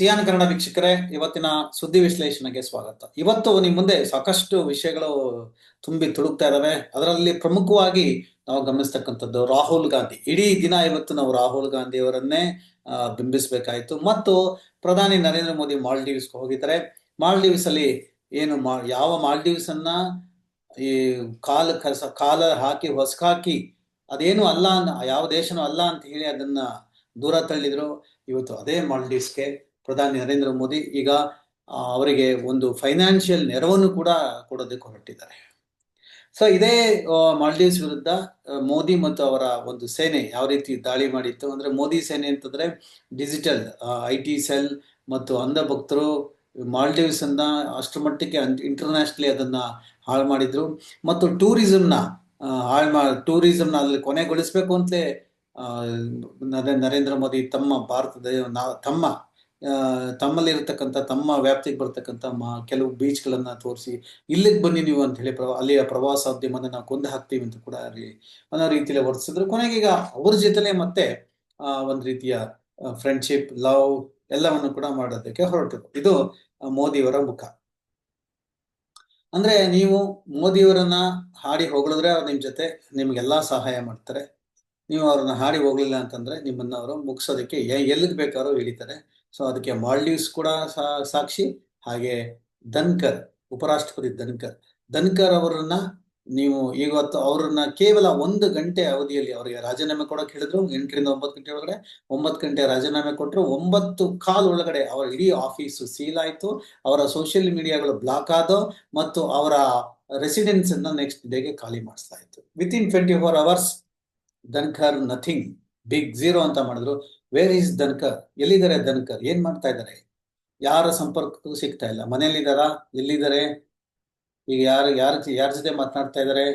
Xi'an Kannada ವೀಕ್ಷಕರೇ, ಇವತ್ತಿನ ಸುದ್ದಿ ವಿಶ್ಲೇಷಣೆಗೆ ಸ್ವಾಗತ. ಇವತ್ತು ನಿಮ್ಮ ಮುಂದೆ ಸಾಕಷ್ಟು ವಿಷಯಗಳು ತುಂಬಿ ತುಳುಕ್ತಾ ಇದಾವೆ. ಅದರಲ್ಲಿ ಪ್ರಮುಖವಾಗಿ ನಾವು ಗಮನಿಸ್ತಕ್ಕಂಥದ್ದು ರಾಹುಲ್ ಗಾಂಧಿ. ಇಡೀ ದಿನ ಇವತ್ತು ನಾವು ರಾಹುಲ್ ಗಾಂಧಿ ಅವರನ್ನೇ ಬಿಂಬಿಸಬೇಕಾಯಿತು. ಮತ್ತು ಪ್ರಧಾನಿ ನರೇಂದ್ರ ಮೋದಿ ಮಾಲ್ಡೀವ್ಸ್ ಹೋಗಿದ್ದಾರೆ. ಮಾಲ್ಡೀವ್ಸ್ ಅಲ್ಲಿ ಏನು ಮಾ, ಯಾವ ಮಾಲ್ಡೀವ್ಸ್ ಅನ್ನ ಈ ಕಾಲ ಕಸ, ಕಾಲ ಹಾಕಿ, ಹೊಸಕಾಕಿ, ಅದೇನು ಅಲ್ಲ ಯಾವ ದೇಶನೂ ಅಲ್ಲ ಅಂತ ಹೇಳಿ ಅದನ್ನ ದೂರ ತಳ್ಳಿದ್ರು. ಇವತ್ತು ಅದೇ ಮಾಲ್ಡೀವ್ಸ್ಗೆ ಪ್ರಧಾನಿ ನರೇಂದ್ರ ಮೋದಿ ಈಗ ಅವರಿಗೆ ಒಂದು ಫೈನಾನ್ಷಿಯಲ್ ನೆರವನ್ನು ಕೂಡ ಕೊಡೋದಕ್ಕೆ ಹೊರಟಿದ್ದಾರೆ. ಸೊ ಇದೇ ಮಾಲ್ಡೀವ್ಸ್ ವಿರುದ್ಧ ಮೋದಿ ಮತ್ತು ಅವರ ಒಂದು ಸೇನೆ ಯಾವ ರೀತಿ ದಾಳಿ ಮಾಡಿತ್ತು ಅಂದ್ರೆ ಮೋದಿ ಸೇನೆ ಅಂತಂದ್ರೆ ಡಿಜಿಟಲ್ ಐ ಟಿ ಸೆಲ್ ಮತ್ತು ಅಂಧ ಭಕ್ತರು ಮಾಲ್ಡೀವ್ಸ್ ಅನ್ನ ಅಷ್ಟರ ಮಟ್ಟಿಗೆ ಇಂಟರ್ನ್ಯಾಷನಲಿ ಅದನ್ನ ಹಾಳು ಮಾಡಿದ್ರು. ಮತ್ತು ಟೂರಿಸಂನ ಹಾಳು ಮಾ, ಟೂರಿಸಂನ ಅಲ್ಲಿ ಕೊನೆಗೊಳಿಸ್ಬೇಕು ಅಂತಲೇ ನರೇಂದ್ರ ಮೋದಿ ತಮ್ಮ ಭಾರತದ ತಮ್ಮ ತಮ್ಮಲ್ಲಿರತಕ್ಕಂಥ, ತಮ್ಮ ವ್ಯಾಪ್ತಿಗೆ ಬರ್ತಕ್ಕಂಥ ಮ- ಕೆಲವು ಬೀಚ್ಗಳನ್ನ ತೋರಿಸಿ, ಇಲ್ಲಿಗೆ ಬನ್ನಿ ನೀವು ಅಂತ ಹೇಳಿ ಪ್ರವಾ, ಅಲ್ಲಿಯ ಪ್ರವಾಸೋದ್ಯಮನ ನಾವು ಕೊಂದು ಹಾಕ್ತೀವಿ ಅಂತ ಕೂಡ ಅಲ್ಲಿ ಅನ್ನೋ ರೀತಿಯಲ್ಲಿ ವರ್ತಿಸಿದ್ರು. ಕೊನೆಗೆ ಈಗ ಅವ್ರ ಜೊತೆಲೆ ಮತ್ತೆ ಒಂದು ರೀತಿಯ ಫ್ರೆಂಡ್ಶಿಪ್ ಲವ್ ಎಲ್ಲವನ್ನು ಕೂಡ ಮಾಡೋದಕ್ಕೆ ಹೊರಟರು. ಇದು ಮೋದಿಯವರ ಮುಖ. ಅಂದ್ರೆ ನೀವು ಮೋದಿಯವರನ್ನ ಹಾಡಿ ಹೊಗಳಿದ್ರೆ ಅವ್ರು ನಿಮ್ ಜೊತೆ ನಿಮ್ಗೆಲ್ಲಾ ಸಹಾಯ ಮಾಡ್ತಾರೆ. ನೀವು ಅವ್ರನ್ನ ಹಾಡಿ ಹೋಗ್ಲಿಲ್ಲ ಅಂತಂದ್ರೆ ನಿಮ್ಮನ್ನ ಅವರು ಮುಗಿಸೋದಕ್ಕೆ ಎಲ್ಲಿಗೆ ಬೇಕಾದ್ರೂ ಹಿಡಿತಾರೆ ಸೊ ಅದಕ್ಕೆ ಮಾಲ್ಡೀವ್ಸ್ ಕೂಡ ಸಾಕ್ಷಿ. ಹಾಗೆ ಧನ್ಕರ್ ಉಪರಾಷ್ಟ್ರಪತಿ ಧನ್ಕರ್ ಧನ್ಕರ್ ಅವರನ್ನ ನೀವು ಇವತ್ತು ಅವರನ್ನ ಕೇವಲ ಒಂದು ಗಂಟೆ ಅವಧಿಯಲ್ಲಿ ಅವರಿಗೆ ರಾಜೀನಾಮೆ ಕೊಡೋಕೆ ಹೇಳಿದ್ರು. ಎಂಟರಿಂದ ಒಂಬತ್ತು ಗಂಟೆ ಒಳಗಡೆ, ಒಂಬತ್ತು ಗಂಟೆ ರಾಜೀನಾಮೆ ಕೊಟ್ಟರು ಒಂಬತ್ತು ಕಾಲ್ ಒಳಗಡೆ ಅವರ ಇಡೀ ಆಫೀಸು ಸೀಲ್ ಆಯಿತು. ಅವರ ಸೋಷಿಯಲ್ ಮೀಡಿಯಾಗಳು ಬ್ಲಾಕ್ ಆದವು ಮತ್ತು ಅವರ ರೆಸಿಡೆನ್ಸ್ ಅನ್ನ ನೆಕ್ಸ್ಟ್ ಡೇಗೆ ಖಾಲಿ ಮಾಡಿಸಲಾಯಿತು within twenty four hours Dhankhar nothing big zero ಅಂತ ಮಾಡಿದ್ರು ವೇರ್ ಈಸ್ ಧನ್ಕರ್ ಎಲ್ಲಿದ್ದಾರೆ ಧನ್ಕರ್ ಏನ್ ಮಾಡ್ತಾ ಇದ್ದಾರೆ? ಯಾರ ಸಂಪರ್ಕಕ್ಕೂ ಸಿಗ್ತಾ ಇಲ್ಲ. ಮನೆಯಲ್ಲಿದ್ದಾರಾ? ಎಲ್ಲಿದ್ದಾರೆ? ಈಗ ಯಾರು, ಯಾರ ಯಾರ ಜೊತೆ ಮಾತನಾಡ್ತಾ ಇದ್ದಾರೆ?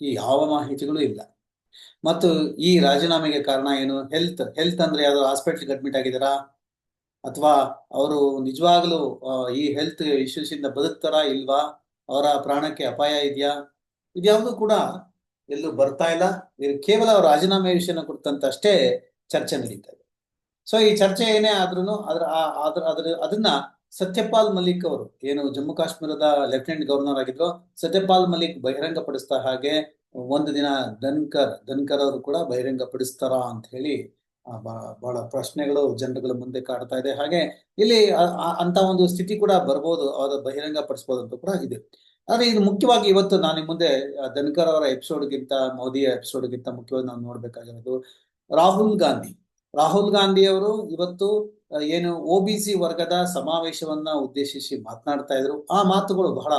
ಈ ಯಾವ ಮಾಹಿತಿಗಳು ಇಲ್ಲ. ಮತ್ತು ಈ ರಾಜೀನಾಮೆಗೆ ಕಾರಣ ಏನು? ಹೆಲ್ತ್ ಹೆಲ್ತ್ ಅಂದ್ರೆ ಯಾವ್ದು? ಹಾಸ್ಪಿಟ್ಲ್ಗೆ ಅಡ್ಮಿಟ್ ಆಗಿದ್ದಾರಾ? ಅಥವಾ ಅವರು ನಿಜವಾಗ್ಲೂ ಈ ಹೆಲ್ತ್ ಇಶ್ಯೂಸ್ ಇಂದ ಬದುಕ್ತಾರಾ ಇಲ್ವಾ? ಅವರ ಪ್ರಾಣಕ್ಕೆ ಅಪಾಯ ಇದೆಯಾ? ಇದ್ಯಾವುದು ಕೂಡ ಎಲ್ಲೂ ಬರ್ತಾ ಇಲ್ಲ. ಇದು ಕೇವಲ ಅವರು ರಾಜೀನಾಮೆ ವಿಷಯನ ಕುರಿತಂತ ಅಷ್ಟೇ ಚರ್ಚೆ ನಡೀತಾ ಇದೆ. ಸೊ ಈ ಚರ್ಚೆ ಏನೇ ಆದ್ರೂ ಅದ್ರ ಅದ್ರ ಅದ್ರ, ಅದನ್ನ ಸತ್ಯಪಾಲ್ ಮಲಿಕ್ ಅವರು ಏನು ಜಮ್ಮು ಕಾಶ್ಮೀರದ ಲೆಫ್ಟಿನೆಂಟ್ ಗವರ್ನರ್ ಆಗಿದ್ರು, ಸತ್ಯಪಾಲ್ ಮಲಿಕ್ ಬಹಿರಂಗಪಡಿಸ್ತಾ ಹಾಗೆ ಒಂದು ದಿನ ಧನ್ಕರ್ ಧನ್ಕರ್ ಅವರು ಕೂಡ ಬಹಿರಂಗ ಪಡಿಸ್ತಾರಾ ಅಂತ ಹೇಳಿ ಬಹಳ ಪ್ರಶ್ನೆಗಳು ಜನರುಗಳ ಮುಂದೆ ಕಾಡ್ತಾ ಇದೆ. ಹಾಗೆ ಇಲ್ಲಿ ಅಂತ ಒಂದು ಸ್ಥಿತಿ ಕೂಡ ಬರ್ಬೋದು, ಅವರು ಬಹಿರಂಗ ಪಡಿಸ್ಬೋದು ಅಂತ ಕೂಡ ಇದೆ. ಆದ್ರೆ ಇದು ಮುಖ್ಯವಾಗಿ ಇವತ್ತು ನಾನು ಮುಂದೆ ದನಕರ್ ಅವರ ಎಪಿಸೋಡ್ಗಿಂತ, ಮೋದಿಯ ಎಪಿಸೋಡ್ಗಿಂತ ಮುಖ್ಯವಾಗಿ ನಾವು ನೋಡ್ಬೇಕಾಗಿರೋದು ರಾಹುಲ್ ಗಾಂಧಿ. ರಾಹುಲ್ ಗಾಂಧಿ ಅವರು ಇವತ್ತು ಏನು ಒ ವರ್ಗದ ಸಮಾವೇಶವನ್ನ ಉದ್ದೇಶಿಸಿ ಮಾತನಾಡ್ತಾ ಇದ್ರು. ಆ ಮಾತುಗಳು ಬಹಳ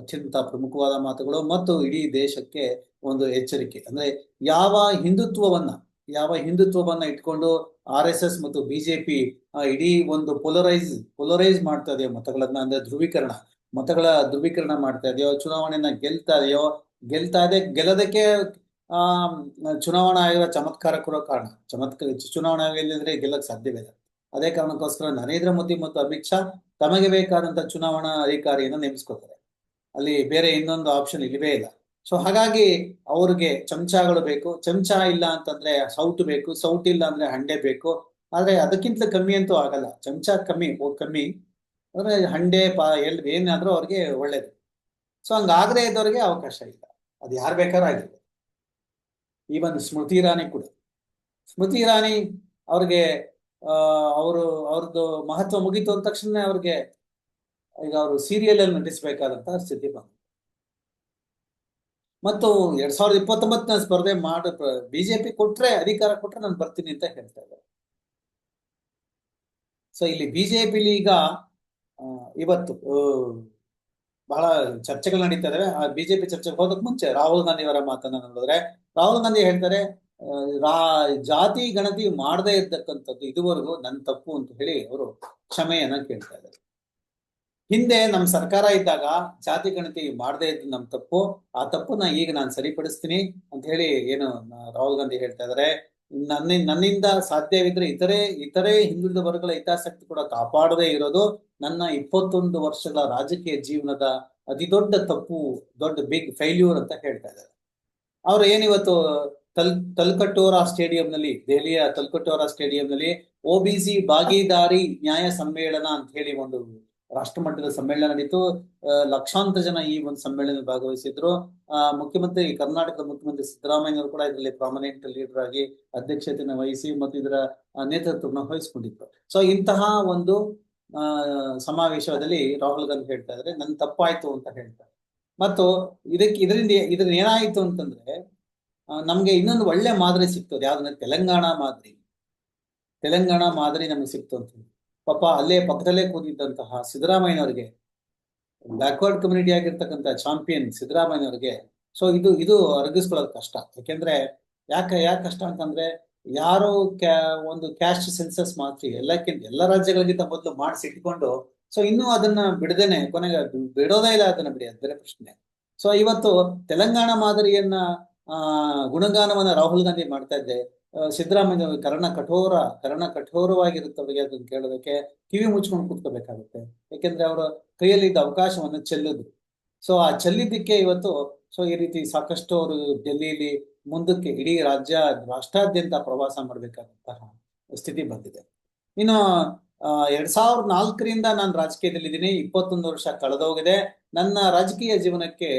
ಅತ್ಯಂತ ಪ್ರಮುಖವಾದ ಮಾತುಗಳು ಮತ್ತು ಇಡೀ ದೇಶಕ್ಕೆ ಒಂದು ಎಚ್ಚರಿಕೆ. ಅಂದ್ರೆ ಯಾವ ಹಿಂದುತ್ವವನ್ನ ಯಾವ ಹಿಂದುತ್ವವನ್ನ ಇಟ್ಕೊಂಡು ಆರ್ ಎಸ್ ಎಸ್ ಮತ್ತು ಬಿಜೆಪಿ ಇಡೀ ಒಂದು ಪೊಲರೈಸ್ ಪೊಲರೈಸ್ ಮಾಡ್ತಾ ಇದೆಯೋ ಮತಗಳನ್ನ, ಅಂದ್ರೆ ಧ್ರುವೀಕರಣ ಮತಗಳ ಧ್ರುವೀಕರಣ ಮಾಡ್ತಾ ಇದೆಯೋ ಚುನಾವಣೆಯನ್ನ ಗೆಲ್ತಾ ಇದೆಯೋ, ಗೆಲ್ತಾ ಇದೆ, ಗೆಲ್ಲೋದಕ್ಕೆ, ಆ, ಚುನಾವಣಾ ಆಯೋಗ ಚಮತ್ಕಾರ ಕೊಡೋ ಕಾರಣ. ಚಮತ್ಕಾರ ಚುನಾವಣಾ ಆಯೋಗ ಇಲ್ಲದ್ರೆ ಗೆಲ್ಲಕ್ ಸಾಧ್ಯವಿಲ್ಲ ಅದೇ ಕಾರಣಕ್ಕೋಸ್ಕರ ನರೇಂದ್ರ ಮೋದಿ ಮತ್ತು ಅಮಿತ್ ಶಾ ತಮಗೆ ಬೇಕಾದಂತ ಚುನಾವಣಾ ಅಧಿಕಾರಿಯನ್ನು ನೇಮಿಸ್ಕೋತಾರೆ. ಅಲ್ಲಿ ಬೇರೆ ಇನ್ನೊಂದು ಆಪ್ಷನ್ ಇಲ್ಲವೇ ಇಲ್ಲ. ಸೊ ಹಾಗಾಗಿ ಅವ್ರಿಗೆ ಚಮಚಗಳು ಬೇಕು. ಚಮಚ ಇಲ್ಲ ಅಂತಂದ್ರೆ ಸೌಟ್ ಬೇಕು. ಸೌಟ್ ಇಲ್ಲ ಅಂದ್ರೆ ಹಂಡೆ ಬೇಕು. ಆದ್ರೆ ಅದಕ್ಕಿಂತ ಕಮ್ಮಿ ಅಂತೂ ಆಗಲ್ಲ. ಚಮಚ ಕಮ್ಮಿ ಕಮ್ಮಿ. ಅಂದ್ರೆ ಹಂಡೆ ಪಾ ಎಲ್ ಏನಾದ್ರೂ ಅವ್ರಿಗೆ ಒಳ್ಳೇದು. ಸೊ ಹಂಗಾಗದೇ ಇದ್ದವ್ರಿಗೆ ಅವಕಾಶ ಇಲ್ಲ. ಅದು ಯಾರು ಬೇಕಾದ್ರೂ ಆಗಿಲ್ಲ ಈವನ್ ಸ್ಮೃತಿ ಇರಾನಿ ಕೂಡ. ಸ್ಮೃತಿ ಇರಾನಿ ಅವ್ರಿಗೆ ಅವರು ಅವ್ರದ್ದು ಮಹತ್ವ ಮುಗೀತು ಅಂದ ತಕ್ಷಣ ಅವ್ರಿಗೆ ಈಗ ಅವರು ಸೀರಿಯಲ್ ಅಲ್ಲಿ ನಟಿಸಬೇಕಾದಂತಹ ಸ್ಥಿತಿ ಬಂತು. ಮತ್ತು ಎರಡ್ ಸಾವಿರದ ಇಪ್ಪತ್ತೊಂಬತ್ತನ ಸ್ಪರ್ಧೆ ಮಾಡ ಬಿಜೆಪಿ ಕೊಟ್ರೆ, ಅಧಿಕಾರ ಕೊಟ್ರೆ ನಾನು ಬರ್ತೀನಿ ಅಂತ ಹೇಳ್ತಾ ಇದ್ದಾರೆ. ಸೊ ಇಲ್ಲಿ ಬಿಜೆಪಿಲಿ ಈಗ ಇವತ್ತು ಬಹಳ ಚರ್ಚೆಗಳು ನಡೀತಾ ಇದಾವೆ. ಆ, ಬಿಜೆಪಿ ಚರ್ಚೆಗೆ ಹೋದಕ್ ಮುಂಚೆ ರಾಹುಲ್ ಗಾಂಧಿ ಅವರ ಮಾತನ್ನ ನೋಡಿದ್ರೆ, ರಾಹುಲ್ ಗಾಂಧಿ ಹೇಳ್ತಾರೆ ರಾ, ಜಾತಿ ಗಣತಿ ಮಾಡದೇ ಇರ್ತಕ್ಕಂಥದ್ದು ಇದುವರೆಗೂ ನನ್ನ ತಪ್ಪು ಅಂತ ಹೇಳಿ ಅವರು ಕ್ಷಮೆಯನ್ನ ಕೇಳ್ತಾ ಇದ್ದಾರೆ. ಹಿಂದೆ ನಮ್ ಸರ್ಕಾರ ಇದ್ದಾಗ ಜಾತಿ ಗಣತಿ ಮಾಡದೇ ಇದ್ದು ನಮ್ ತಪ್ಪು, ಆ ತಪ್ಪನ್ನ ಈಗ ನಾನು ಸರಿಪಡಿಸ್ತೀನಿ ಅಂತ ಹೇಳಿ ಏನು ರಾಹುಲ್ ಗಾಂಧಿ ಹೇಳ್ತಾ ಇದ್ದಾರೆ ನನ್ನ, ನನ್ನಿಂದ ಸಾಧ್ಯವಿದ್ರೆ ಇತರೆ ಇತರೆ ಹಿಂದುಳಿದ ವರ್ಗಗಳ ಹಿತಾಸಕ್ತಿ ಕೂಡ ಕಾಪಾಡದೇ ಇರೋದು ನನ್ನ ಇಪ್ಪತ್ತೊಂದು ವರ್ಷಗಳ ರಾಜಕೀಯ ಜೀವನದ ಅತಿ ದೊಡ್ಡ ತಪ್ಪು, ದೊಡ್ಡ ಬಿಗ್ ಫೈಲ್ಯೂರ್ ಅಂತ ಹೇಳ್ತಾ ಇದ್ದಾರೆ. ಅವ್ರು ಏನಿವತ್ತು ತಲ್ ತಲ್ಕಟೋರಾ ಸ್ಟೇಡಿಯಂನಲ್ಲಿ, ದೆಹಲಿಯ ತಲ್ಕಟೋರಾ ಸ್ಟೇಡಿಯಂನಲ್ಲಿ ಸಿ ಭಾಗಿದಾರಿ ನ್ಯಾಯ ಸಮ್ಮೇಳನ ಅಂತ ಹೇಳಿ ಒಂದು ರಾಷ್ಟ್ರ ಮಟ್ಟದ ಸಮ್ಮೇಳನ ನಡೀತು. ಲಕ್ಷಾಂತರ ಜನ ಈ ಒಂದು ಸಮ್ಮೇಳನ ಭಾಗವಹಿಸಿದ್ರು. ಮುಖ್ಯಮಂತ್ರಿ, ಕರ್ನಾಟಕದ ಮುಖ್ಯಮಂತ್ರಿ ಸಿದ್ದರಾಮಯ್ಯ ಅವರು ಕೂಡ ಇದರಲ್ಲಿ ಪ್ರಾಮಿನೆಂಟ್ ಲೀಡರ್ ಆಗಿ ಅಧ್ಯಕ್ಷತೆಯನ್ನು ವಹಿಸಿ ಮತ್ತು ಇದರ ನೇತೃತ್ವವನ್ನು ವಹಿಸಿಕೊಂಡಿದ್ರು. ಸೊ ಇಂತಹ ಒಂದು ಸಮಾವೇಶದಲ್ಲಿ ರಾಹುಲ್ ಗಾಂಧಿ ಹೇಳ್ತಾ ಇದ್ರೆ, ನನ್ ತಪ್ಪಾಯ್ತು ಅಂತ ಹೇಳ್ತಾರೆ. ಮತ್ತು ಇದಕ್ಕೆ ಇದರಿಂದ ಇದರಿಂದ ಏನಾಯ್ತು ಅಂತಂದ್ರೆ ನಮ್ಗೆ ಇನ್ನೊಂದು ಒಳ್ಳೆ ಮಾದರಿ ಸಿಕ್ತು ಯಾವ್ದು ಯಾವ್ದಂದ್ರೆ ತೆಲಂಗಾಣ ಮಾದರಿ. ತೆಲಂಗಾಣ ಮಾದರಿ ನಮ್ಗೆ ಸಿಕ್ತು ಅಂತ ಪಾಪ ಅಲ್ಲೇ ಪಕ್ಕದಲ್ಲೇ ಕೂತಿದ್ದಂತಹ ಸಿದ್ದರಾಮಯ್ಯನವರಿಗೆ, ಬ್ಯಾಕ್ವರ್ಡ್ ಕಮ್ಯುನಿಟಿ ಆಗಿರ್ತಕ್ಕಂಥ ಚಾಂಪಿಯನ್ ಸಿದ್ದರಾಮಯ್ಯನವರಿಗೆ, ಸೊ ಇದು ಇದು ಅರಗಿಸ್ಕೊಳ್ಳೋದು ಕಷ್ಟ. ಯಾಕೆಂದ್ರೆ ಯಾಕೆ ಯಾಕೆ ಕಷ್ಟ ಅಂತಂದ್ರೆ ಯಾರೋ ಒಂದು ಕ್ಯಾಸ್ಟ್ ಸೆನ್ಸಸ್ ಮಾತ್ರ, ಎಲ್ಲಕ್ಕಿಂತ, ಎಲ್ಲ ರಾಜ್ಯಗಳಿಗಿಂತ ಮೊದಲು ಮಾಡಿಸಿ ಇಟ್ಕೊಂಡು ಸೊ ಇನ್ನೂ ಅದನ್ನ ಬಿಡದೇನೆ, ಕೊನೆಗೆ ಬಿಡೋದೇ ಇಲ್ಲ ಅದನ್ನ ಬಿಡಿ ಬೇರೆ ಪ್ರಶ್ನೆ. ಸೊ ಇವತ್ತು ತೆಲಂಗಾಣ ಮಾದರಿಯನ್ನ, ಆ, ಗುಣಗಾನವನ್ನ ರಾಹುಲ್ ಗಾಂಧಿ ಮಾಡ್ತಾ ಇದ್ದೆ. ಸಿದ್ದರಾಮಯ್ಯ ಕರ್ಣ ಕಠೋರ, ಕರ್ಣ ಕಠೋರವಾಗಿರುತ್ತವರಿಗೆ ಅದನ್ನ ಕೇಳೋದಕ್ಕೆ ಕಿವಿ ಮುಚ್ಕೊಂಡು ಕೂತ್ಕೋಬೇಕಾಗುತ್ತೆ. ಯಾಕೆಂದ್ರೆ ಅವರ ಕೈಯಲ್ಲಿ ಇದ್ದ ಅವಕಾಶವನ್ನು ಚೆಲ್ಲಿದ್ರು ಸೊ ಆ ಚೆಲ್ಲಿದ್ದಕ್ಕೆ ಇವತ್ತು ಸೊ ಈ ರೀತಿ ಸಾಕಷ್ಟು ಅವರು ಡೆಲ್ಲಿಲಿ ಮುಂದಕ್ಕೆ ಇಡೀ ರಾಜ್ಯ ರಾಷ್ಟ್ರಾದ್ಯಂತ ಪ್ರವಾಸ ಮಾಡಬೇಕಾದಂತಹ ಸ್ಥಿತಿ ಬಂದಿದೆ. ಇನ್ನು ಎರಡ್ ಸಾವಿರದ ನಾಲ್ಕರಿಂದ ನಾನು ರಾಜಕೀಯದಲ್ಲಿದ್ದೀನಿ. ಇಪ್ಪತ್ತೊಂದು ವರ್ಷ ಕಳೆದೋಗಿದೆ. ನನ್ನ ರಾಜಕೀಯ ಜೀವನಕ್ಕೆ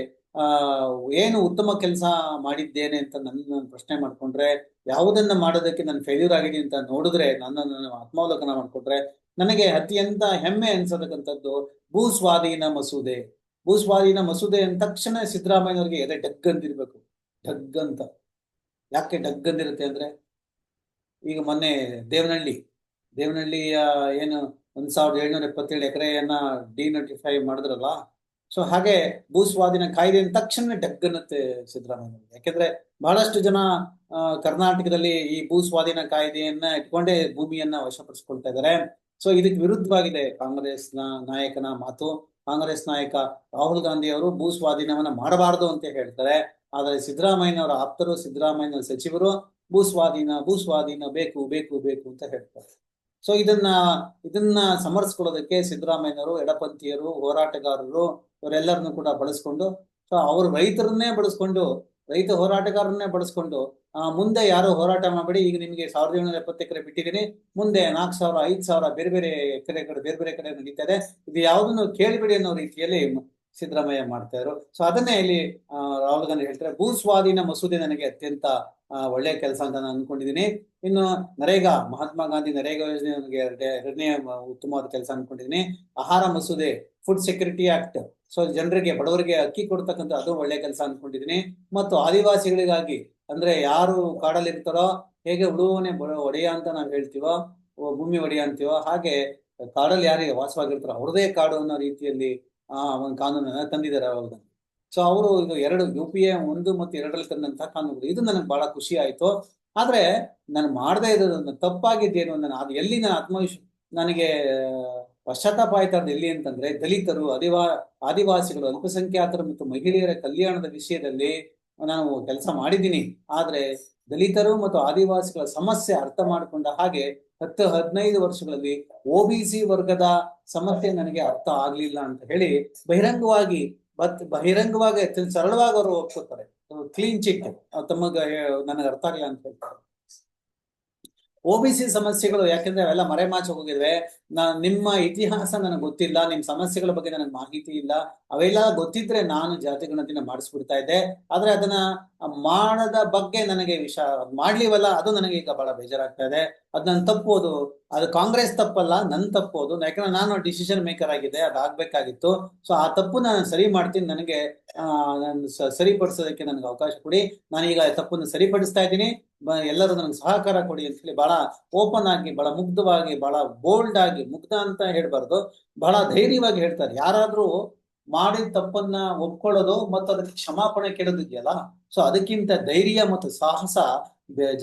ಏನು ಉತ್ತಮ ಕೆಲಸ ಮಾಡಿದ್ದೇನೆ ಅಂತ ನನ್ನ ಪ್ರಶ್ನೆ ಮಾಡ್ಕೊಂಡ್ರೆ, ಯಾವುದನ್ನ ಮಾಡೋದಕ್ಕೆ ನಾನು ಫೇಲ್ಯೂರ್ ಆಗಿದ್ದೀನಿ ಅಂತ ನೋಡಿದ್ರೆ, ನನ್ನನ್ನು ಆತ್ಮಾವಲೋಕನ ಮಾಡ್ಕೊಂಡ್ರೆ, ನನಗೆ ಅತ್ಯಂತ ಹೆಮ್ಮೆ ಅನ್ಸತಕ್ಕಂಥದ್ದು ಭೂ ಸ್ವಾಧೀನ ಮಸೂದೆ. ಭೂ ಸ್ವಾಧೀನ ಮಸೂದೆ ಅಂದ ತಕ್ಷಣ ಸಿದ್ದರಾಮಯ್ಯನವ್ರಿಗೆ ಎದೆ ಡಗ್ ಅಂದಿರ್ಬೇಕು ಡಗ್ ಅಂತ. ಯಾಕೆ ಡಗ್ ಅಂದಿರುತ್ತೆ ಅಂದ್ರೆ, ಈಗ ಮೊನ್ನೆ ದೇವನಹಳ್ಳಿ, ದೇವನಹಳ್ಳಿಯ ಏನು ಒಂದು ಸಾವಿರದ ಏಳ್ನೂರ ಎಪ್ಪತ್ತೇಳು ಎಕರೆಯನ್ನ ಡಿನೋಟಿಫೈ ಮಾಡಿದ್ರಲ್ಲ, ಸೊ ಹಾಗೆ ಭೂಸ್ವಾಧೀನ ಕಾಯ್ದೆ ಅಂದ ತಕ್ಷಣ ಡಗ್ ಅನ್ನತ್ತೆ ಸಿದ್ದರಾಮಯ್ಯ. ಯಾಕೆಂದ್ರೆ ಬಹಳಷ್ಟು ಜನ ಕರ್ನಾಟಕದಲ್ಲಿ ಈ ಭೂ ಸ್ವಾಧೀನ ಕಾಯ್ದೆಯನ್ನ ಇಟ್ಕೊಂಡೇ ಭೂಮಿಯನ್ನ ವಶಪಡಿಸ್ಕೊಳ್ತಾ ಇದ್ದಾರೆ. ಸೊ ಇದಕ್ಕೆ ವಿರುದ್ಧವಾಗಿದೆ ಕಾಂಗ್ರೆಸ್ನ ನಾಯಕನ ಮಾತು. ಕಾಂಗ್ರೆಸ್ ನಾಯಕ ರಾಹುಲ್ ಗಾಂಧಿ ಅವರು ಭೂ ಸ್ವಾಧೀನವನ್ನ ಮಾಡಬಾರದು ಅಂತ ಹೇಳ್ತಾರೆ. ಆದರೆ ಸಿದ್ದರಾಮಯ್ಯನವರ ಆಪ್ತರು ಸಿದ್ದರಾಮಯ್ಯನ ಸಚಿವರು ಭೂ ಸ್ವಾಧೀನ ಭೂ ಸ್ವಾಧೀನ ಬೇಕು ಬೇಕು ಬೇಕು ಅಂತ ಹೇಳ್ತಾರೆ. ಸೊ ಇದನ್ನ ಇದನ್ನ ಸಮರ್ಸ್ಕೊಳ್ಳೋದಕ್ಕೆ ಸಿದ್ದರಾಮಯ್ಯನವರು, ಎಡಪಂಥೀಯರು, ಹೋರಾಟಗಾರರು ಇವರೆಲ್ಲರನ್ನು ಕೂಡ ಬಳಸ್ಕೊಂಡು ಸೊ ಅವರು ರೈತರನ್ನೇ ಬಳಸ್ಕೊಂಡು, ರೈತ ಹೋರಾಟಗಾರರನ್ನೇ ಬಳಸ್ಕೊಂಡು ಮುಂದೆ ಯಾರು ಹೋರಾಟ ಮಾಡಬೇಡಿ, ಈಗ ನಿಮಗೆ ಸಾವಿರದ ಏಳ್ನೂರ ಎಪ್ಪತ್ತು ಎಕರೆ ಬಿಟ್ಟಿದ್ದೀನಿ, ಮುಂದೆ ನಾಲ್ಕು ಸಾವಿರ, ಐದು ಸಾವಿರ ಬೇರೆ ಬೇರೆ ಎಕರೆ ಕಡೆ ಬೇರೆ ಬೇರೆ ಕಡೆ ನಡೀತಾರೆ ಇದು ಯಾವುದನ್ನು ಕೇಳಬೇಡಿ ಅನ್ನೋ ರೀತಿಯಲ್ಲಿ ಸಿದ್ದರಾಮಯ್ಯ ಮಾಡ್ತಾ ಇದ್ರು. ಸೊ ಅದನ್ನೇ ಇಲ್ಲಿ ರಾಹುಲ್ ಗಾಂಧಿ ಹೇಳ್ತಾರೆ. ಭೂ ಸ್ವಾಧೀನ ಮಸೂದೆ ನನಗೆ ಅತ್ಯಂತ ಒಳ್ಳೆಯ ಕೆಲಸ ಅಂತ ನಾನು ಅನ್ಕೊಂಡಿದ್ದೀನಿ ಇನ್ನು ನರೇಗಾ, ಮಹಾತ್ಮ ಗಾಂಧಿ ನರೇಗಾ ಯೋಜನೆ ನನಗೆ ಎರಡೇ- ಎರಡನೇ ಉತ್ತಮವಾದ ಕೆಲಸ ಅನ್ಕೊಂಡಿದ್ದೀನಿ ಆಹಾರ ಮಸೂದೆ ಫುಡ್ ಸೆಕ್ಯೂರಿಟಿ ಆಕ್ಟ್ ಸೊ ಜನರಿಗೆ, ಬಡವರಿಗೆ ಅಕ್ಕಿ ಕೊಡ್ತಕ್ಕಂಥ ಅದು ಒಳ್ಳೆ ಕೆಲಸ ಅನ್ಕೊಂಡಿದ್ದೀನಿ ಮತ್ತು ಆದಿವಾಸಿಗಳಿಗಾಗಿ, ಅಂದ್ರೆ ಯಾರು ಕಾಡಲ್ಲಿ ಇರ್ತಾರೋ ಹೇಗೆ ಉಳುವನೆ ಒಡೆಯ ಅಂತ ನಾವು ಹೇಳ್ತೀವೋ ಭೂಮಿ ಒಡೆಯ ಅಂತೀವೋ, ಹಾಗೆ ಕಾಡಲ್ಲಿ ಯಾರಿಗೆ ವಾಸವಾಗಿರ್ತಾರೋ, ಅವ್ರದೇ ಕಾಡು ಅನ್ನೋ ರೀತಿಯಲ್ಲಿ ಒಂದು ಕಾನೂನನ್ನ ತಂದಿದ್ದಾರೆ ಅವಾಗ. ಸೊ ಅವರು ಇದು ಎರಡು ಯು ಪಿ ಎ ಒಂದು ಮತ್ತು ಎರಡರಲ್ಲಿ ತಂದಂತಹ ಕಾನೂನುಗಳು. ಇದು ನನಗೆ ಬಹಳ ಖುಷಿ ಆಯ್ತು. ಆದರೆ ನಾನು ಮಾಡದೇ ಇರೋದನ್ನ ತಪ್ಪಾಗಿದ್ದೇನು ನಾನು ಅದು ಎಲ್ಲಿ ನಾನು ಆತ್ಮವಿಶ್, ನನಗೆ ಪಶ್ಚಾತ್ತಾಪ ಆಯ್ತಾ ಎಲ್ಲಿ ಅಂತಂದ್ರೆ ದಲಿತರು ಆದಿವಾ ಆದಿವಾಸಿಗಳು, ಅಲ್ಪಸಂಖ್ಯಾತರು ಮತ್ತು ಮಹಿಳೆಯರ ಕಲ್ಯಾಣದ ವಿಷಯದಲ್ಲಿ ನಾನು ಕೆಲಸ ಮಾಡಿದ್ದೀನಿ. ಆದರೆ ದಲಿತರು ಮತ್ತು ಆದಿವಾಸಿಗಳ ಸಮಸ್ಯೆ ಅರ್ಥ ಮಾಡಿಕೊಂಡ ಹಾಗೆ ಹತ್ತು ಹದಿನೈದು ವರ್ಷಗಳಲ್ಲಿ ಒಬಿಸಿ ವರ್ಗದ ಸಮಸ್ಯೆ ನನಗೆ ಅರ್ಥ ಆಗ್ಲಿಲ್ಲ ಅಂತ ಹೇಳಿ ಬಹಿರಂಗವಾಗಿ ಬತ್ ಬಹಿರಂಗವಾಗಿ ಅತ್ಯಂತ ಸರಳವಾಗಿ ಅವರು ಒಪ್ಪುತ್ತಾರೆ ಕ್ಲೀನ್ ಚಿಟ್ ತಮಗ ನನಗೆ ಅರ್ಥ ಆಗಲಿಲ್ಲ ಅಂತ ಹೇಳ್ತಾರೆ. ಒಬಿಸಿ ಸಮಸ್ಯೆಗಳು ಯಾಕೆಂದ್ರೆ ಅವೆಲ್ಲ ಮರೆಮಾಚಿ ಹೋಗಿದ್ವೆ. ನಾ, ನಿಮ್ಮ ಇತಿಹಾಸ ನನಗೆ ಗೊತ್ತಿಲ್ಲ ನಿಮ್ಮ ಸಮಸ್ಯೆಗಳ ಬಗ್ಗೆ ನನಗೆ ಮಾಹಿತಿ ಇಲ್ಲ. ಅವೆಲ್ಲ ಗೊತ್ತಿದ್ರೆ ನಾನು ಜಾತಿ ಗಣತಿನ ಮಾಡಿಸ್ಬಿಡ್ತಾ ಇದ್ದೆ. ಆದ್ರೆ ಅದನ್ನ ಮಾಡದ ಬಗ್ಗೆ ನನಗೆ ವಿಷ, ಮಾಡ್ಲಿವಲ್ಲ, ಅದು ನನಗೆ ಈಗ ಬಹಳ ಬೇಜಾರಾಗ್ತಾ ಇದೆ. ಅದ್ ನನ್ ತಪ್ಪೋದು, ಅದು ಕಾಂಗ್ರೆಸ್ ತಪ್ಪಲ್ಲ, ನನ್ ತಪ್ಪೋದು. ಯಾಕಂದ್ರೆ ನಾನು ಡಿಸಿಷನ್ ಮೇಕರ್ ಆಗಿದೆ ಅದಾಗಬೇಕಾಗಿತ್ತು ಸೊ ಆ ತಪ್ಪು ನಾನು ಸರಿ ಮಾಡ್ತೀನಿ, ನನಗೆ ನಾನು ಸರಿಪಡಿಸೋದಕ್ಕೆ ನನಗೆ ಅವಕಾಶ ಕೊಡಿ. ನಾನು ಈಗ ತಪ್ಪನ್ನು ಸರಿಪಡಿಸ್ತಾ ಇದ್ದೀನಿ. ಎಲ್ಲರೂ ನನಗೆ ಸಹಕಾರ ಕೊಡಿ ಅಂತ ಹೇಳಿ ಬಹಳ ಓಪನ್ ಆಗಿ, ಬಹಳ ಮುಗ್ಧವಾಗಿ, ಬಹಳ ಬೋಲ್ಡ್ ಆಗಿ ಮುಗ್ಧ ಅಂತ ಹೇಳ್ಬಾರ್ದು. ಬಹಳ ಧೈರ್ಯವಾಗಿ ಹೇಳ್ತಾರೆ. ಯಾರಾದ್ರೂ ಮಾಡಿದ ತಪ್ಪನ್ನ ಒಪ್ಕೊಳ್ಳೋದು ಮತ್ತು ಅದಕ್ಕೆ ಕ್ಷಮಾಪಣೆ ಕೇಳೋದಿದೆಯಲ್ಲ, ಸೊ ಅದಕ್ಕಿಂತ ಧೈರ್ಯ ಮತ್ತು ಸಾಹಸ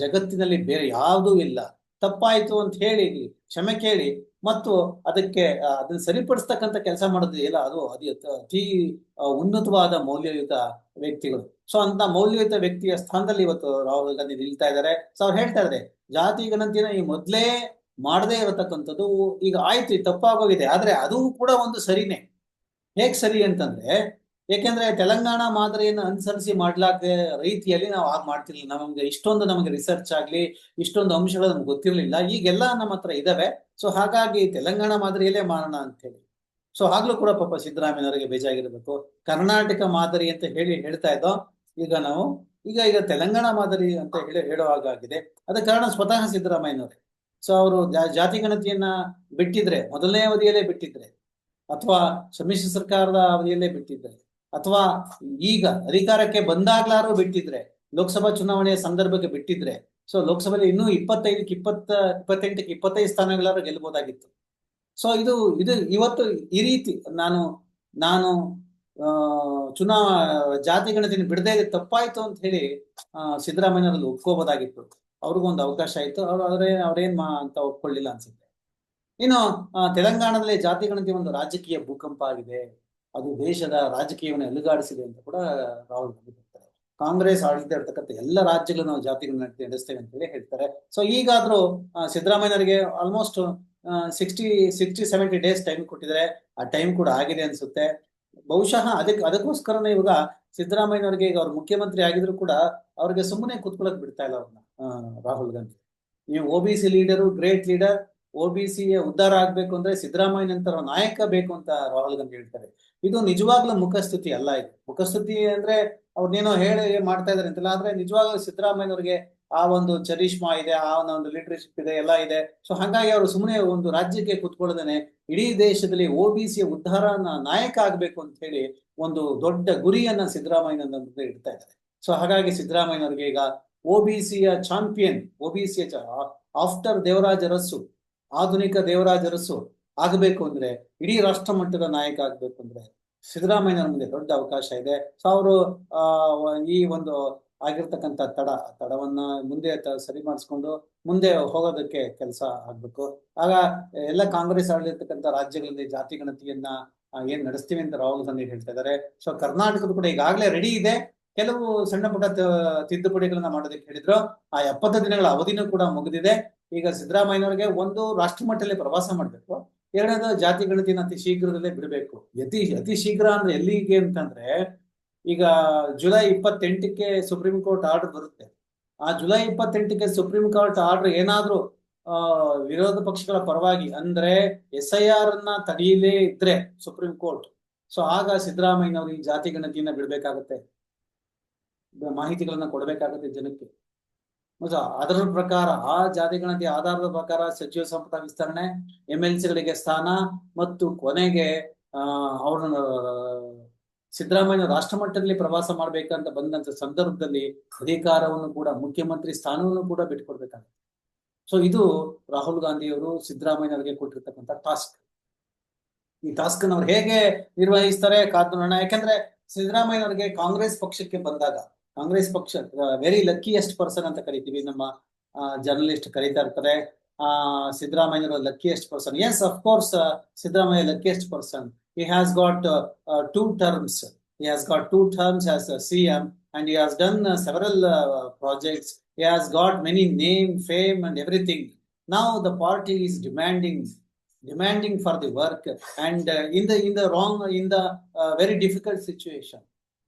ಜಗತ್ತಿನಲ್ಲಿ ಬೇರೆ ಯಾವುದೂ ಇಲ್ಲ. ತಪ್ಪಾಯ್ತು ಅಂತ ಹೇಳಿ, ಕ್ಷಮೆ ಕೇಳಿ ಮತ್ತು ಅದಕ್ಕೆ ಅದನ್ನ ಸರಿಪಡಿಸ್ತಕ್ಕಂಥ ಕೆಲಸ ಮಾಡೋದಿದೆಯಲ್ಲ, ಅದು ಅತಿ ಅತಿ ಉನ್ನತವಾದ ಮೌಲ್ಯಯುತ ವ್ಯಕ್ತಿಗಳು. ಸೊ ಅಂತ ಮೌಲ್ಯಯುತ ವ್ಯಕ್ತಿಯ ಸ್ಥಾನದಲ್ಲಿ ಇವತ್ತು ರಾಹುಲ್ ಗಾಂಧಿ ನಿಲ್ತಾ ಇದ್ದಾರೆ. ಸೊ ಅವ್ರು ಹೇಳ್ತಾ ಇದ್ದಾರೆ, ಜಾತಿ ಗಣತಿನ ಈ ಮೊದ್ಲೇ ಮಾಡದೇ ಇರತಕ್ಕಂಥದ್ದು ಈಗ ಆಯ್ತು ತಪ್ಪಾಗೋಗಿದೆ. ಆದ್ರೆ ಅದು ಕೂಡ ಒಂದು ಸರಿನೇ. ಹೇಗ್ ಸರಿ ಅಂತಂದ್ರೆ, ಏಕೆಂದ್ರೆ ತೆಲಂಗಾಣ ಮಾದರಿಯನ್ನು ಅನುಸರಿಸಿ ಮಾಡ್ಲಾಕ ರೀತಿಯಲ್ಲಿ ನಾವು ಆಗ ಮಾಡ್ತಿರ್ಲಿಲ್ಲ. ನಮಗೆ ಇಷ್ಟೊಂದು ನಮಗೆ ರಿಸರ್ಚ್ ಆಗ್ಲಿ, ಇಷ್ಟೊಂದು ಅಂಶಗಳು ನಮ್ಗೆ ಗೊತ್ತಿರಲಿಲ್ಲ. ಈಗೆಲ್ಲ ನಮ್ಮ ಹತ್ರ ಇದಾವೆ. ಸೊ ಹಾಗಾಗಿ ತೆಲಂಗಾಣ ಮಾದರಿಯಲ್ಲೇ ಮಾಡೋಣ ಅಂತ ಹೇಳಿ ಸೊ ಆಗ್ಲೂ ಕೂಡ ಪಾಪ ಸಿದ್ದರಾಮಯ್ಯನವರಿಗೆ ಬೇಜಾಗಿರ್ಬೇಕು. ಕರ್ನಾಟಕ ಮಾದರಿ ಅಂತ ಹೇಳಿ ಹೇಳ್ತಾ ಇದ್ದೋ, ಈಗ ನಾವು, ಈಗ ಈಗ ತೆಲಂಗಾಣ ಮಾದರಿ ಅಂತ ಹೇಳಿ ಹಾಗಾಗಿದೆ. ಅದ ಕಾರಣ ಸ್ವತಃ ಸಿದ್ದರಾಮಯ್ಯನವರೇ. ಸೊ ಅವರು ಜಾತಿ ಗಣತಿಯನ್ನ ಬಿಟ್ಟಿದ್ರೆ, ಮೊದಲನೇ ಅವಧಿಯಲ್ಲೇ ಬಿಟ್ಟಿದ್ರೆ, ಅಥವಾ ಸಮ್ಮಿಶ್ರ ಸರ್ಕಾರದ ಅವಧಿಯಲ್ಲೇ ಬಿಟ್ಟಿದ್ರೆ, ಅಥವಾ ಈಗ ಅಧಿಕಾರಕ್ಕೆ ಬಂದಾಗ್ಲಾರು ಬಿಟ್ಟಿದ್ರೆ, ಲೋಕಸಭಾ ಚುನಾವಣೆಯ ಸಂದರ್ಭಕ್ಕೆ ಬಿಟ್ಟಿದ್ರೆ, ಸೊ ಲೋಕಸಭೆಯಲ್ಲಿ ಇನ್ನೂ ಇಪ್ಪತ್ತೈದಕ್ಕೆ ಇಪ್ಪತ್ತ, ಇಪ್ಪತ್ತೆಂಟಕ್ಕೆ ಇಪ್ಪತ್ತೈದು ಸ್ಥಾನಗಳಾದ್ರೂ ಗೆಲ್ಲಬಹುದಾಗಿತ್ತು. ಸೊ ಇದು ಇದು ಇವತ್ತು ಈ ರೀತಿ ನಾನು ನಾನು ಚುನಾವ ಜಾತಿ ಗಣತಿನ ಬಿಡದೇ ತಪ್ಪಾಯ್ತು ಅಂತ ಹೇಳಿ ಸಿದ್ದರಾಮಯ್ಯರಲ್ಲಿ ಒಪ್ಕೋಬೋದಾಗಿತ್ತು ಅವ್ರಿಗೊಂದು ಅವಕಾಶ ಆಯ್ತು. ಅವ್ರು ಆದ್ರೆ ಅವ್ರೇನ್ ಮಾ ಅಂತ ಒಪ್ಕೊಳ್ಳಿಲ್ಲ ಅನ್ಸುತ್ತೆ. ಇನ್ನು ತೆಲಂಗಾಣದಲ್ಲಿ ಜಾತಿ ಗಣತಿ ಒಂದು ರಾಜಕೀಯ ಭೂಕಂಪ ಆಗಿದೆ. ಅದು ದೇಶದ ರಾಜಕೀಯವನ್ನು ಎಲುಗಾಡಿಸಿದೆ ಅಂತ ಕೂಡ ರಾಹುಲ್ ಗಾಂಧಿ ಹೇಳ್ತಾರೆ. ಕಾಂಗ್ರೆಸ್ ಆಡಳಿತ ಇರ್ತಕ್ಕಂಥ ಎಲ್ಲ ರಾಜ್ಯಗಳು ನಾವು ಜಾತಿ ಗಣತಿ ನಡೆಸ್ತೇವೆ ಅಂತ ಹೇಳಿ ಹೇಳ್ತಾರೆ. ಸೊ ಈಗಾದ್ರೂ ಸಿದ್ದರಾಮಯ್ಯನವರಿಗೆ almost sixty sixty seventy days time ಕೊಟ್ಟಿದ್ರೆ ಆ ಟೈಮ್ ಕೂಡ ಆಗಿದೆ ಅನ್ಸುತ್ತೆ. ಬಹುಶಃ ಅದಕ್ಕೆ ಅದಕ್ಕೋಸ್ಕರನೇ ಇವಾಗ ಸಿದ್ದರಾಮಯ್ಯನವರಿಗೆ ಈಗ ಅವ್ರು ಮುಖ್ಯಮಂತ್ರಿ ಆಗಿದ್ರು ಕೂಡ ಅವ್ರಿಗೆ ಸುಮ್ಮನೆ ಕುತ್ಕೊಳಕ್ ಬಿಡ್ತಾ ಇಲ್ಲ ಅವ್ರನ್ನ. ರಾಹುಲ್ ಗಾಂಧಿ. ನೀವು O B C leader great leader O B C ಉದ್ಧಾರ ಆಗ್ಬೇಕು ಅಂದ್ರೆ ಸಿದ್ದರಾಮಯ್ಯ ನಂತರ ನಾಯಕ ಬೇಕು ಅಂತ ರಾಹುಲ್ ಗಾಂಧಿ ಹೇಳ್ತಾರೆ. ಇದು ನಿಜವಾಗ್ಲೂ ಮುಖಸ್ತುತಿ ಅಲ್ಲ ಇದು. ಮುಖಸ್ತುತಿ ಅಂದ್ರೆ ಅವ್ರನ್ನೇನೋ ಹೇಳಿ ಮಾಡ್ತಾ ಇದಾರೆ ಅಂತಲ್ಲ, ಆದ್ರೆ ನಿಜವಾಗ್ಲೂ ಸಿದ್ದರಾಮಯ್ಯನವ್ರಿಗೆ ಆ ಒಂದು ಚರಿಷ್ಮಾ ಇದೆ, ಆ ಒಂದು ಲೀಡರ್ಶಿಪ್ ಇದೆ, ಎಲ್ಲ ಇದೆ. ಸೊ ಹಾಗಾಗಿ ಅವರು ಸುಮ್ಮನೆ ಒಂದು ರಾಜ್ಯಕ್ಕೆ ಕುತ್ಕೊಳ್ಳದೇನೆ ಇಡೀ ದೇಶದಲ್ಲಿ ಒ ಬಿ ಸಿ ಉದ್ಧಾರನ ನಾಯಕ ಆಗ್ಬೇಕು ಅಂತ ಹೇಳಿ ಒಂದು ದೊಡ್ಡ ಗುರಿಯನ್ನ ಸಿದ್ದರಾಮಯ್ಯನ ಇಡ್ತಾ ಇದ್ದಾರೆ. ಸೊ ಹಾಗಾಗಿ ಸಿದ್ದರಾಮಯ್ಯನವರಿಗೆ ಈಗ ಒ ಬಿ ಸಿಯ ಚಾಂಪಿಯನ್ ಒ ಬಿ ಸಿಯ ಆಫ್ಟರ್ ದೇವರಾಜ ಅರಸು ಆಧುನಿಕ ದೇವರಾಜ ಅರಸು ಆಗಬೇಕು ಅಂದ್ರೆ ಇಡೀ ರಾಷ್ಟ್ರ ಮಟ್ಟದ ನಾಯಕ ಆಗ್ಬೇಕು ಅಂದ್ರೆ ಸಿದ್ದರಾಮಯ್ಯನ ಮುಂದೆ ದೊಡ್ಡ ಅವಕಾಶ ಇದೆ. ಸೊ ಅವರು ಈ ಒಂದು ಆಗಿರ್ತಕ್ಕಂಥ ತಡ ತಡವನ್ನ ಮುಂದೆ ಸರಿ ಮಾಡಿಸ್ಕೊಂಡು ಮುಂದೆ ಹೋಗೋದಕ್ಕೆ ಕೆಲಸ ಆಗ್ಬೇಕು. ಆಗ ಎಲ್ಲ ಕಾಂಗ್ರೆಸ್ ಆಡಲಿರ್ತಕ್ಕಂಥ ರಾಜ್ಯಗಳಲ್ಲಿ ಜಾತಿ ಗಣತಿಯನ್ನ ಏನ್ ನಡೆಸ್ತೀವಿ ಅಂತ ರಾಹುಲ್ ಗಾಂಧಿ ಹೇಳ್ತಾ ಇದ್ದಾರೆ ಸೊ ಕರ್ನಾಟಕದ ಕೂಡ ಈಗಾಗಲೇ ರೆಡಿ ಇದೆ. ಕೆಲವು ಸಣ್ಣ ಪುಟ್ಟ ತಿದ್ದುಪಡಿಗಳನ್ನ ಮಾಡೋದಕ್ಕೆ ಹೇಳಿದ್ರು. ಆ ಎಪ್ಪತ್ತು ದಿನಗಳ ಅವಧಿನೂ ಕೂಡ ಮುಗಿದಿದೆ. ಈಗ ಸಿದ್ದರಾಮಯ್ಯನವರಿಗೆ ಒಂದು ರಾಷ್ಟ್ರ ಮಟ್ಟದಲ್ಲಿ ಪ್ರವಾಸ ಮಾಡಬೇಕು. ಎರಡನೇದು ಜಾತಿ ಗಣತಿನ ಅತಿ ಶೀಘ್ರದಲ್ಲೇ ಬಿಡಬೇಕು. ಅತಿ ಅತಿ ಶೀಘ್ರ ಅಂದ್ರೆ ಎಲ್ಲಿಗೆ ಅಂತಂದ್ರೆ, ಈಗ ಜುಲೈ ಇಪ್ಪತ್ತೆಂಟಕ್ಕೆ ಸುಪ್ರೀಂ ಕೋರ್ಟ್ ಆರ್ಡರ್ ಬರುತ್ತೆ. ಆ ಜುಲೈ ಇಪ್ಪತ್ತೆಂಟಕ್ಕೆ ಸುಪ್ರೀಂ ಕೋರ್ಟ್ ಆರ್ಡರ್ ಏನಾದ್ರೂ ವಿರೋಧ ಪಕ್ಷಗಳ ಪರವಾಗಿ ಅಂದ್ರೆ ಎಸ್ ಐ ಆರ್ ಅನ್ನ ತಡೆಯಲೇ ಇದ್ರೆ ಸುಪ್ರೀಂ ಕೋರ್ಟ್. ಸೊ ಆಗ ಸಿದ್ದರಾಮಯ್ಯನವರು ಈ ಜಾತಿ, ಗಣತಿಯನ್ನ ಬಿಡ್ಬೇಕಾಗತ್ತೆ. ಮಾಹಿತಿಗಳನ್ನ ಕೊಡಬೇಕಾಗುತ್ತೆ ಜನಕ್ಕೆ. ಅದರ ಪ್ರಕಾರ ಆ ಜಾತಿ ಗಣತಿ ಆಧಾರದ ಪ್ರಕಾರ ಸಚಿವ ಸಂಪುಟ ವಿಸ್ತರಣೆ ಎಂ ಎಲ್ ಸಿಗಳಿಗೆ ಸ್ಥಾನ ಮತ್ತು ಕೊನೆಗೆ, ಆ, ಅವ್ರನ್ನ ಸಿದ್ದರಾಮಯ್ಯ ರಾಷ್ಟ್ರ ಮಟ್ಟದಲ್ಲಿ ಪ್ರವಾಸ ಮಾಡ್ಬೇಕಂತ ಬಂದಂತ ಸಂದರ್ಭದಲ್ಲಿ ಅಧಿಕಾರವನ್ನು ಕೂಡ, ಮುಖ್ಯಮಂತ್ರಿ ಸ್ಥಾನವನ್ನು ಕೂಡ ಬಿಟ್ಕೊಡ್ಬೇಕಾಗುತ್ತೆ ಸೊ ಇದು ರಾಹುಲ್ ಗಾಂಧಿ ಅವರು ಸಿದ್ದರಾಮಯ್ಯನವರಿಗೆ ಕೊಟ್ಟಿರ್ತಕ್ಕಂಥ ಟಾಸ್ಕ್. ಈ ಟಾಸ್ಕ್ ಅವ್ರು ಹೇಗೆ ನಿರ್ವಹಿಸ್ತಾರೆ ಕಾದು ನೋಡೋಣ. ಯಾಕಂದ್ರೆ ಸಿದ್ದರಾಮಯ್ಯನವರಿಗೆ ಕಾಂಗ್ರೆಸ್ ಪಕ್ಷಕ್ಕೆ ಬಂದಾಗ ಕಾಂಗ್ರೆಸ್ ಪಕ್ಷ ವೆರಿ ಲಕ್ಕಿಯೆಸ್ಟ್ ಪರ್ಸನ್ ಅಂತ ಕರಿತೀವಿ ನಮ್ಮ ಜರ್ನಲಿಸ್ಟ್ ಕರೀತಾ ಇರ್ತಾರೆ ಆ ಸಿದ್ದರಾಮಯ್ಯನವರು luckiest person yes of course Siddaramaiah luckiest person he has got uh, uh, two. He has got two terms as a CM and he has done uh, several projects. He has got many name, fame and everything. Now the party is demanding demanding for the work and in the in the wrong in the very difficult situation.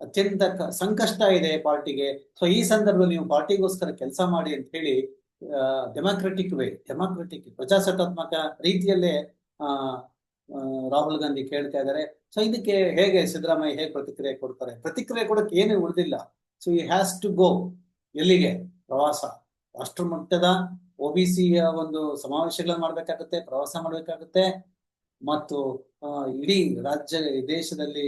ಅತ್ಯಂತ ಸಂಕಷ್ಟ ಇದೆ ಪಾರ್ಟಿಗೆ. So ಈ ಸಂದರ್ಭದಲ್ಲಿ ನೀವು ಪಾರ್ಟಿಗೋಸ್ಕರ ಕೆಲಸ ಮಾಡಿ ಅಂತ ಹೇಳಿ ಡೆಮಾಕ್ರೆಟಿಕ್ ವೇ, ಡೆಮಾಕ್ರೆಟಿಕ್, ಪ್ರಜಾಸತ್ತಾತ್ಮಕ ರೀತಿಯಲ್ಲೇ ರಾಹುಲ್ ಗಾಂಧಿ ಕೇಳ್ತಾ ಇದ್ದಾರೆ. ಸೊ ಇದಕ್ಕೆ ಹೇಗೆ ಸಿದ್ದರಾಮಯ್ಯ ಹೇಗೆ ಪ್ರತಿಕ್ರಿಯೆ ಕೊಡ್ತಾರೆ? ಪ್ರತಿಕ್ರಿಯೆ ಕೊಡಕ್ಕೆ ಏನು ಉಳಿದಿಲ್ಲ. ಸೊ ಈ ಹ್ಯಾಸ್ ಟು ಗೋ ಎಲ್ಲಿಗೆ? ಪ್ರವಾಸ. ರಾಷ್ಟ್ರ ಮಟ್ಟದ ಒ ಬಿ ಸಿಯ ಒಂದು ಸಮಾವೇಶಗಳನ್ನ ಮಾಡ್ಬೇಕಾಗುತ್ತೆ, ಪ್ರವಾಸ ಮಾಡ್ಬೇಕಾಗುತ್ತೆ. ಮತ್ತು ಇಡೀ ರಾಜ್ಯ ದೇಶದಲ್ಲಿ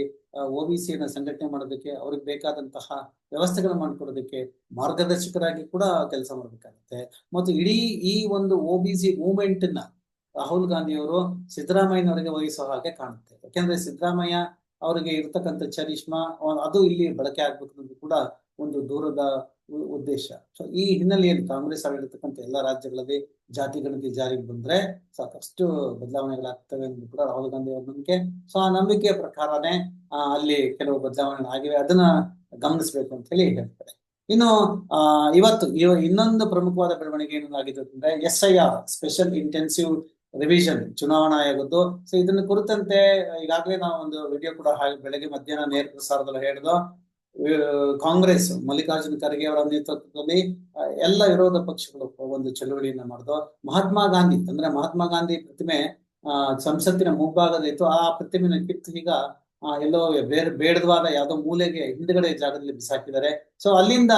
ಒ ಬಿ ಸಿಯನ್ನ ಸಂಘಟನೆ ಮಾಡೋದಕ್ಕೆ, ಅವ್ರಿಗೆ ಬೇಕಾದಂತಹ ವ್ಯವಸ್ಥೆಗಳನ್ನ ಮಾಡಿಕೊಡೋದಕ್ಕೆ ಮಾರ್ಗದರ್ಶಕರಾಗಿ ಕೂಡ ಕೆಲಸ ಮಾಡ್ಬೇಕಾಗುತ್ತೆ. ಮತ್ತು ಇಡೀ ಈ ಒಂದು ಒ ಬಿ ಸಿ ಮೂವ್ಮೆಂಟ್ನ ರಾಹುಲ್ ಗಾಂಧಿ ಅವರು ಸಿದ್ದರಾಮಯ್ಯನವರಿಗೆ ವಹಿಸೋ ಹಾಗೆ ಕಾಣುತ್ತೆ. ಯಾಕೆಂದ್ರೆ ಸಿದ್ದರಾಮಯ್ಯ ಅವರಿಗೆ ಇರ್ತಕ್ಕಂಥ ಚರಿಷ್ಮಾ, ಅದು ಇಲ್ಲಿ ಬಳಕೆ ಆಗ್ಬೇಕು ಕೂಡ ಒಂದು ದೂರದ ಉದ್ದೇಶ. ಸೊ ಈ ಹಿನ್ನೆಲೆಯಲ್ಲಿ ಕಾಂಗ್ರೆಸ್ ಆಳಿರ್ತಕ್ಕಂಥ ಎಲ್ಲ ರಾಜ್ಯಗಳಲ್ಲಿ ಜಾತಿ ಗಣತಿ ಜಾರಿಗೆ ಬಂದ್ರೆ ಸಾಕಷ್ಟು ಬದಲಾವಣೆಗಳಾಗ್ತವೆ ಎಂದು ಕೂಡ ರಾಹುಲ್ ಗಾಂಧಿ ಅವರ ನಂಬಿಕೆ. ಸೊ ಆ ನಂಬಿಕೆಯ ಪ್ರಕಾರನೇ ಅಲ್ಲಿ ಕೆಲವು ಬದಲಾವಣೆಗಳಾಗಿವೆ ಅದನ್ನ ಗಮನಿಸಬೇಕು ಅಂತ ಹೇಳಿ ಹೇಳ್ತಾರೆ ಇನ್ನು ಇವತ್ತು ಇನ್ನೊಂದು ಪ್ರಮುಖವಾದ ಬೆಳವಣಿಗೆ ಏನಾಗಿದೆ ಅಂದ್ರೆ S I R special intensive revision ಚುನಾವಣಾ ಆಯೋಗದ್ದು. ಸೊ ಇದನ್ನ ಕುರಿತಂತೆ ಈಗಾಗಲೇ ನಾವು ಒಂದು ವಿಡಿಯೋ ಕೂಡ ಬೆಳಗ್ಗೆ ಮಧ್ಯಾಹ್ನ ನೇರ ಪ್ರಸಾರದಲ್ಲಿ ಹೇಳಿದ್ದು. ಕಾಂಗ್ರೆಸ್ ಮಲ್ಲಿಕಾರ್ಜುನ ಖರ್ಗೆ ಅವರ ನೇತೃತ್ವದಲ್ಲಿ ಎಲ್ಲ ವಿರೋಧ ಪಕ್ಷಗಳು ಒಂದು ಚಳುವಳಿಯನ್ನ ಮಾಡಿದ್ರು ಮಹಾತ್ಮ ಗಾಂಧಿ, ಅಂದ್ರೆ ಮಹಾತ್ಮ ಗಾಂಧಿ ಪ್ರತಿಮೆ ಸಂಸತ್ತಿನ ಮುಂಭಾಗದಿತ್ತು ಆ ಪ್ರತಿಮೆನ ಕಿತ್ತು ಈಗ ಎಲ್ಲೋ ಬೇರೆ, ಬೇಡದವಾದ ಯಾವುದೋ ಮೂಲೆಗೆ ಹಿಂದ್ಗಡೆ ಜಾಗದಲ್ಲಿ ಬಿಸಾಕಿದ್ದಾರೆ. ಸೊ ಅಲ್ಲಿಂದ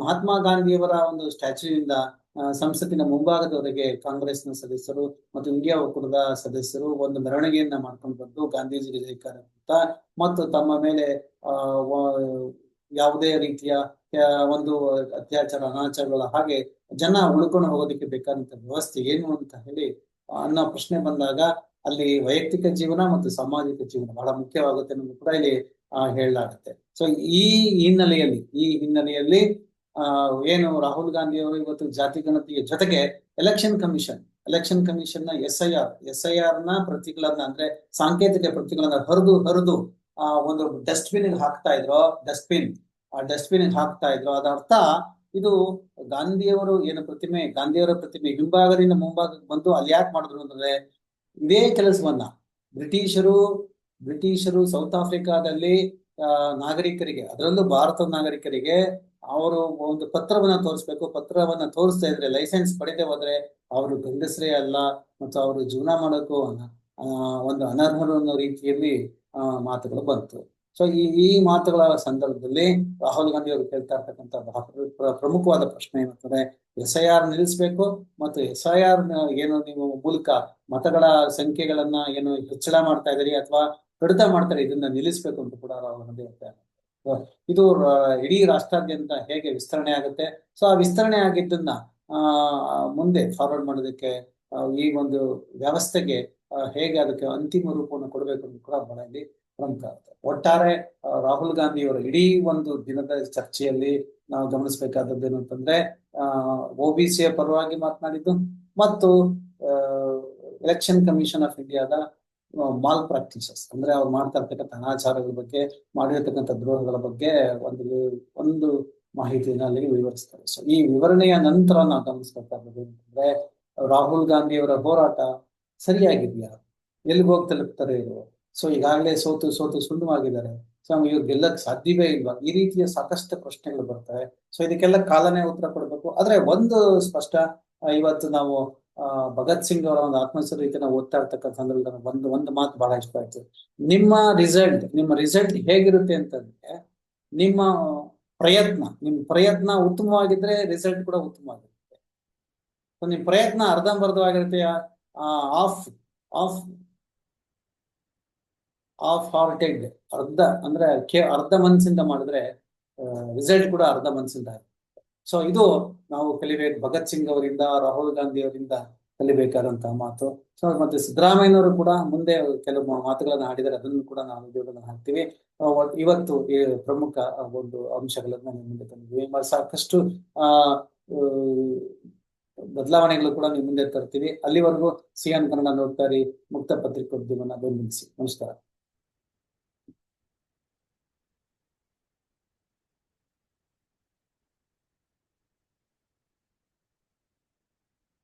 ಮಹಾತ್ಮ ಗಾಂಧಿಯವರ ಒಂದು ಸ್ಟ್ಯಾಚ್ಯೂಯಿಂದ ಸಂಸತ್ತಿನ ಮುಂಭಾಗದವರೆಗೆ ಕಾಂಗ್ರೆಸ್ನ ಸದಸ್ಯರು ಮತ್ತು ಇಂಡಿಯಾ ಒಕ್ಕೂಟದ ಸದಸ್ಯರು ಒಂದು ಮೆರವಣಿಗೆಯನ್ನ ಮಾಡ್ಕೊಂಡು ಬಂದು ಗಾಂಧೀಜಿಗೆ ಜಯಕಾರ ಮತ್ತು ತಮ್ಮ ಮೇಲೆ ಯಾವುದೇ ರೀತಿಯ ಒಂದು ಅತ್ಯಾಚಾರ, ಅನಾಚಾರಗಳ ಹಾಗೆ ಜನ ಉಳ್ಕೊಂಡು ಹೋಗೋದಕ್ಕೆ ಬೇಕಾದಂತ ವ್ಯವಸ್ಥೆ ಏನು ಅಂತ ಹೇಳಿ ಅನ್ನೋ ಪ್ರಶ್ನೆ ಬಂದಾಗ ಅಲ್ಲಿ ವೈಯಕ್ತಿಕ ಜೀವನ ಮತ್ತು ಸಾಮಾಜಿಕ ಜೀವನ ಬಹಳ ಮುಖ್ಯವಾಗುತ್ತೆ ಅನ್ನೋದು ಕೂಡ ಇಲ್ಲಿ ಹೇಳಲಾಗುತ್ತೆ. ಸೊ ಈ ಹಿನ್ನೆಲೆಯಲ್ಲಿ ಈ ಹಿನ್ನೆಲೆಯಲ್ಲಿ ಆ, ಏನು ರಾಹುಲ್ ಗಾಂಧಿ ಅವರು ಇವತ್ತು ಜಾತಿ ಗಣತಿಯ ಜೊತೆಗೆ election commission election ಕಮಿಷನ್ನ S I R S I ಆರ್ನ ಪ್ರತಿಗಳನ್ನ ಅಂದ್ರೆ ಸಾಂಕೇತಿಕ ಪ್ರತಿಗಳನ್ನ ಹರಿದು ಹರಿದು, ಆ, ಒಂದು ಡಸ್ಟ್ಬಿನ್ ಹಾಕ್ತಾ ಇದ್ರು ಡಸ್ಟ್ಬಿನ್ ಆ ಡಸ್ಟ್ಬಿನ್ ಹಾಕ್ತಾ ಇದ್ರು ಅದರ್ಥ ಇದು ಗಾಂಧಿಯವರು ಏನು ಪ್ರತಿಮೆ, ಗಾಂಧಿಯವರ ಪ್ರತಿಮೆ ಹಿಂಭಾಗದಿಂದ ಮುಂಭಾಗಕ್ಕೆ ಬಂದು ಅಲ್ಲಿ ಯಾಕೆ ಮಾಡಿದ್ರು ಅಂದ್ರೆ ಇದೇ ಕೆಲಸವನ್ನ ಬ್ರಿಟಿಷರು ಬ್ರಿಟಿಷರು ಸೌತ್ ಆಫ್ರಿಕಾದಲ್ಲಿ ನಾಗರಿಕರಿಗೆ, ಅದರಲ್ಲೂ ಭಾರತದ ನಾಗರಿಕರಿಗೆ ಅವರು ಒಂದು ಪತ್ರವನ್ನ ತೋರಿಸ್ಬೇಕು. ಪತ್ರವನ್ನ ತೋರಿಸ್ತಾ ಇದ್ರೆ ಲೈಸೆನ್ಸ್ ಪಡೆದೇ ಹೋದ್ರೆ ಅವರು ಗಂಡಸ್ರೇ ಅಲ್ಲ ಮತ್ತು ಅವರು ಜೀವನ ಮಾಡೋಕ್ಕೂ ಒಂದು ಅನರ್ಹರು ಅನ್ನೋ ರೀತಿಯಲ್ಲಿ ಮಾತುಗಳು ಬಂತು. ಸೊ ಈ ಈ ಮಾತುಗಳ ಸಂದರ್ಭದಲ್ಲಿ ರಾಹುಲ್ ಗಾಂಧಿ ಅವರು ಕೇಳ್ತಾ ಇರ್ತಕ್ಕಂಥ ಪ್ರಮುಖವಾದ ಪ್ರಶ್ನೆ ಏನಂತಂದ್ರೆ, ಎಸ್ ಐ ಆರ್ ನಿಲ್ಲಿಸ್ಬೇಕು ಮತ್ತು ಎಸ್ ಐ ಆರ್ ಏನು ನೀವು ಮೂಲಕ ಮತಗಳ ಸಂಖ್ಯೆಗಳನ್ನ ಏನು ಹೆಚ್ಚಳ ಮಾಡ್ತಾ ಇದ್ದೀರಿ ಅಥವಾ ಕಡಿತ ಮಾಡ್ತಾರೆ ಇದನ್ನ ನಿಲ್ಲಿಸ್ಬೇಕು ಅಂತ ಕೂಡ ರಾಹುಲ್ ಗಾಂಧಿ ಹೇಳ್ತಾರೆ ಇದು ಇಡೀ ರಾಷ್ಟ್ರಾದ್ಯಂತ ಹೇಗೆ ವಿಸ್ತರಣೆ ಆಗುತ್ತೆ? ಸೊ ಆ ವಿಸ್ತರಣೆ ಆಗಿದ್ದನ್ನ ಮುಂದೆ ಫಾರ್ವರ್ಡ್ ಮಾಡೋದಕ್ಕೆ ಈ ಒಂದು ವ್ಯವಸ್ಥೆಗೆ ಹೇಗೆ ಅದಕ್ಕೆ ಅಂತಿಮ ರೂಪವನ್ನು ಕೊಡಬೇಕು ಅಂತ ಕೂಡ ಬಹಳ ಇಲ್ಲಿ ಪ್ರಮುಖ ಆಗುತ್ತೆ. ಒಟ್ಟಾರೆ ರಾಹುಲ್ ಗಾಂಧಿ ಅವರ ಇಡೀ ಒಂದು ದಿನದ ಚರ್ಚೆಯಲ್ಲಿ ನಾವು ಗಮನಿಸಬೇಕಾದದ್ದು ಏನು ಅಂತಂದ್ರೆ ಓ ಬಿ ಸಿಯ ಪರವಾಗಿ ಮಾತನಾಡಿದ್ದು, ಮತ್ತು ಎಲೆಕ್ಷನ್ ಕಮಿಷನ್ ಆಫ್ ಇಂಡಿಯಾದ ಮಾಲ್ ಪ್ರಾಕ್ಟೀಸಸ್ ಅಂದ್ರೆ ಅವ್ರು ಮಾಡ್ತಾ ಇರ್ತಕ್ಕಂಥ ಅನಾಚಾರಗಳ ಬಗ್ಗೆ, ಮಾಡಿರ್ತಕ್ಕಂಥ ದ್ರೋಹಗಳ ಬಗ್ಗೆ ಒಂದು ಒಂದು ಮಾಹಿತಿಯನ್ನ ಅಲ್ಲಿ ವಿವರಿಸ್ತಾರೆ. ಸೊ ಈ ವಿವರಣೆಯ ನಂತರ ನಾವು ಗಮನಿಸ್ಬೇಕಾದದ್ದು ಏನಂತಂದ್ರೆ, ರಾಹುಲ್ ಗಾಂಧಿ ಅವರ ಹೋರಾಟ ಸರಿಯಾಗಿದೆಯಾ? ಎಲ್ಲಿಗೆ ಹೋಗಿ ತಲುಪ್ತಾರೆ ಇವರು? ಸೊ ಈಗಾಗಲೇ ಸೋತು ಸೋತು ಸುಣ್ಣವಾಗಿದ್ದಾರೆ. ಸೊ ಇವ್ರು ಗೆಲ್ಲಕ್ ಸಾಧ್ಯವೇ ಇಲ್ವಾ ಈ ರೀತಿಯ ಸಾಕಷ್ಟು ಪ್ರಶ್ನೆಗಳು ಬರ್ತವೆ. ಸೊ ಇದಕ್ಕೆಲ್ಲ ಕಾಲನೇ ಉತ್ತರ ಕೊಡಬೇಕು. ಆದ್ರೆ ಒಂದು ಸ್ಪಷ್ಟ ಇವತ್ತು ನಾವು ಭಗತ್ ಸಿಂಗ್ ಅವರ ಒಂದು ಆತ್ಮಚರಿತೆನ ಓದ್ತಾ ಇರ್ತಕ್ಕಂಥ ಸಂದರ್ಭದಲ್ಲಿ ಒಂದು ಒಂದು ಮಾತು ಬಹಳ ಇಷ್ಟ ಆಯ್ತು. ನಿಮ್ಮ ರಿಸಲ್ಟ್ ನಿಮ್ಮ ರಿಸಲ್ಟ್ ಹೇಗಿರುತ್ತೆ ಅಂತಂದ್ರೆ, ನಿಮ್ಮ ಪ್ರಯತ್ನ ನಿಮ್ ಪ್ರಯತ್ನ ಉತ್ತಮವಾಗಿದ್ರೆ ರಿಸಲ್ಟ್ ಕೂಡ ಉತ್ತಮವಾಗಿರುತ್ತೆ. ಸೊ ನಿಮ್ ಪ್ರಯತ್ನ ಅರ್ಧಂಬರ್ಧವಾಗಿರುತ್ತೆ ಆಫ್ ಆಫ್ ಆಫ್ ಹಾರ್ಟೆಡ್ ಅರ್ಧ, ಅಂದ್ರೆ ಅರ್ಧ ಮನಸ್ಸಿಂದ ಮಾಡಿದ್ರೆ ರಿಸಲ್ಟ್ ಕೂಡ ಅರ್ಧ ಮನಸ್ಸಿಂದ ಸೊ ಇದು ನಾವು ಕಲಿಬೇಕು. ಭಗತ್ ಸಿಂಗ್ ಅವರಿಂದ, ರಾಹುಲ್ ಗಾಂಧಿ ಅವರಿಂದ ಕಲಿಬೇಕಾದಂತಹ ಮಾತು. ಸೊ ಮತ್ತೆ ಸಿದ್ದರಾಮಯ್ಯನವರು ಕೂಡ ಮುಂದೆ ಕೆಲವು ಮಾತುಗಳನ್ನು ಆಡಿದರೆ ಅದನ್ನು ಕೂಡ ನಾವು ವಿಡಿಯೋಗಳನ್ನ ಹಾಕ್ತೀವಿ. ಇವತ್ತು ಈ ಪ್ರಮುಖ ಒಂದು ಅಂಶಗಳನ್ನ ನಿಮ್ಮ ಮುಂದೆ ತಂದಿದ್ದೀವಿ. ಸಾಕಷ್ಟು, ಆ ಬದಲಾವಣೆಗಳು ಕೂಡ ನಿಮ್ಮ ಮುಂದೆ ತರ್ತೀವಿ. ಅಲ್ಲಿವರೆಗೂ ಸಿಎಂ ಕನ್ನಡ ನೋಡ್ತಾ ಇರಿ. ಮುಕ್ತ ಪತ್ರಿಕೋದ್ಯಮನ ಬೆಂಬಲಿಸಿ. ನಮಸ್ಕಾರ.